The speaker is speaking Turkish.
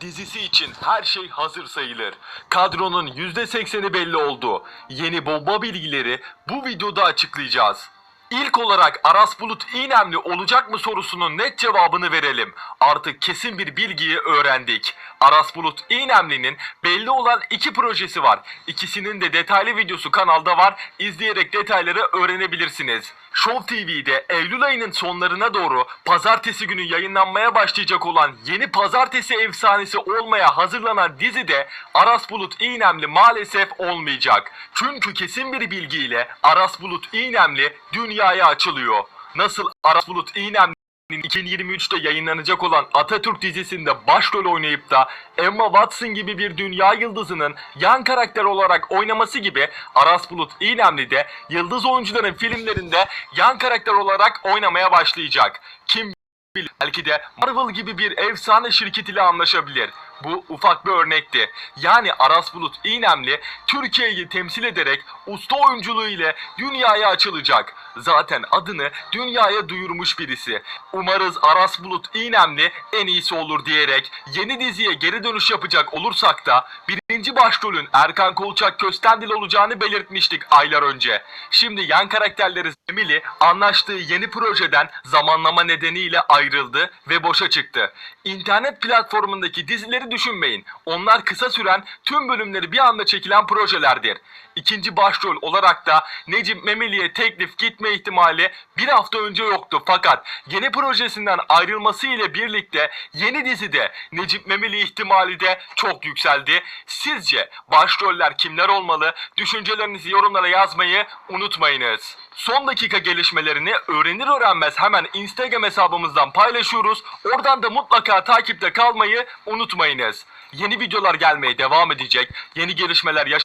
Dizisi için her şey hazır sayılır. Kadronun %80'i belli oldu. Yeni bomba bilgileri bu videoda açıklayacağız. İlk olarak Aras Bulut İynemli olacak mı sorusunun net cevabını verelim. Artık kesin bir bilgiyi öğrendik. Aras Bulut İynemli'nin belli olan iki projesi var. İkisinin de detaylı videosu kanalda var. İzleyerek detayları öğrenebilirsiniz. Show TV'de Eylül ayının sonlarına doğru pazartesi günü yayınlanmaya başlayacak olan yeni pazartesi efsanesi olmaya hazırlanan dizide Aras Bulut İynemli maalesef olmayacak. Çünkü kesin bir bilgiyle Aras Bulut İynemli dünyaya açılıyor. Nasıl Aras Bulut İynemli 2023'te yayınlanacak olan Atatürk dizisinde başrol oynayıp da Emma Watson gibi bir dünya yıldızının yan karakter olarak oynaması gibi Aras Bulut İynemli de yıldız oyuncuların filmlerinde yan karakter olarak oynamaya başlayacak. Kim bilir belki de Marvel gibi bir efsane şirket ile anlaşabilir. Bu ufak bir örnekti. Yani Aras Bulut İynemli Türkiye'yi temsil ederek usta oyunculuğu ile dünyaya açılacak. Zaten adını dünyaya duyurmuş birisi. Umarız Aras Bulut İynemli en iyisi olur diyerek yeni diziye geri dönüş yapacak olursak da birinci başrolün Erkan Kolçak Köstendil olacağını belirtmiştik aylar önce. Şimdi yan karakterleri Emily anlaştığı yeni projeden zamanlama nedeniyle ayrıldı ve boşa çıktı. İnternet platformundaki dizileri düşünmeyin. Onlar kısa süren tüm bölümleri bir anda çekilen projelerdir. İkinci başrol olarak da Necip Memeli'ye teklif gitme ihtimali bir hafta önce yoktu fakat yeni projesinden ayrılması ile birlikte yeni dizide Necip Memeli ihtimali de çok yükseldi. Sizce başroller kimler olmalı? Düşüncelerinizi yorumlara yazmayı unutmayınız. Son dakika gelişmelerini öğrenir öğrenmez hemen Instagram hesabımızdan paylaşıyoruz. Oradan da mutlaka takipte kalmayı unutmayınız. Yeni videolar gelmeye devam edecek. Yeni gelişmeler yaş